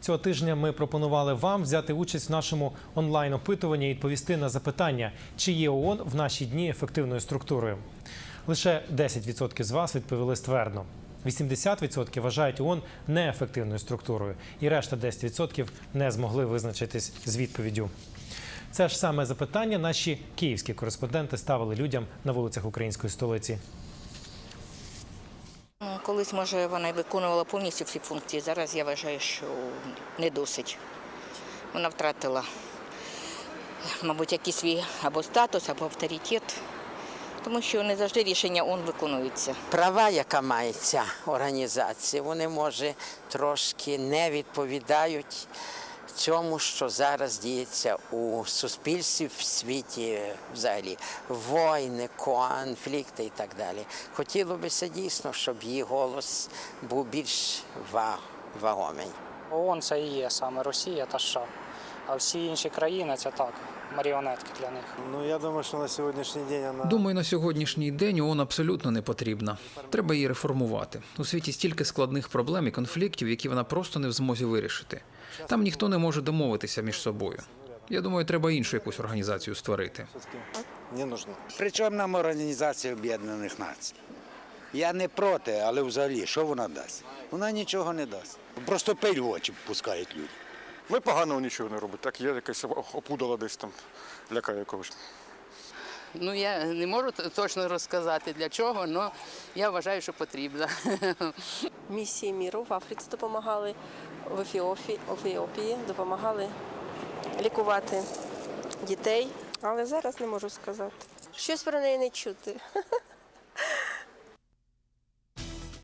Цього тижня ми пропонували вам взяти участь в нашому онлайн-опитуванні і відповісти на запитання, чи є ООН в наші дні ефективною структурою. Лише 10% з вас відповіли ствердно. 80% вважають ООН неефективною структурою, і решта 10% не змогли визначитись з відповіддю. Це ж саме запитання наші київські кореспонденти ставили людям на вулицях української столиці. Колись, може, вона виконувала повністю всі функції. Зараз я вважаю, що не досить. Вона втратила, мабуть, якийсь свій або статус, або авторитет, тому що не завжди рішення ООН виконуються. права, яка має ця організація, вони може трошки не відповідають цьому, що зараз діється у суспільстві в світі взагалі війни, конфлікти і так далі. Хотіло б дійсно, щоб її голос був більш вагомий. ООН це і є саме Росія та США. А всі інші країни це так, маріонетки для них. Ну, я думаю, що на сьогоднішній день вона Думаю, на сьогоднішній день ООН абсолютно не потрібна. Треба її реформувати. У світі стільки складних проблем і конфліктів, які вона просто не в змозі вирішити. Там ніхто не може домовитися між собою. Я думаю, треба іншу якусь організацію створити. не нужна. Причому нам Організація Об'єднаних Націй. Я не проти, але взагалі, що вона дасть? Вона нічого не дасть. Просто пиль в очі пускають люди. Ми поганого нічого не робимо. Так є якась опудала десь там, лякає когось. Ну я не можу точно розказати для чого, але я вважаю, що потрібно. місії міру в Африці допомагали, в Ефіопії допомагали лікувати дітей. Але зараз не можу сказати. Щось про неї не чути.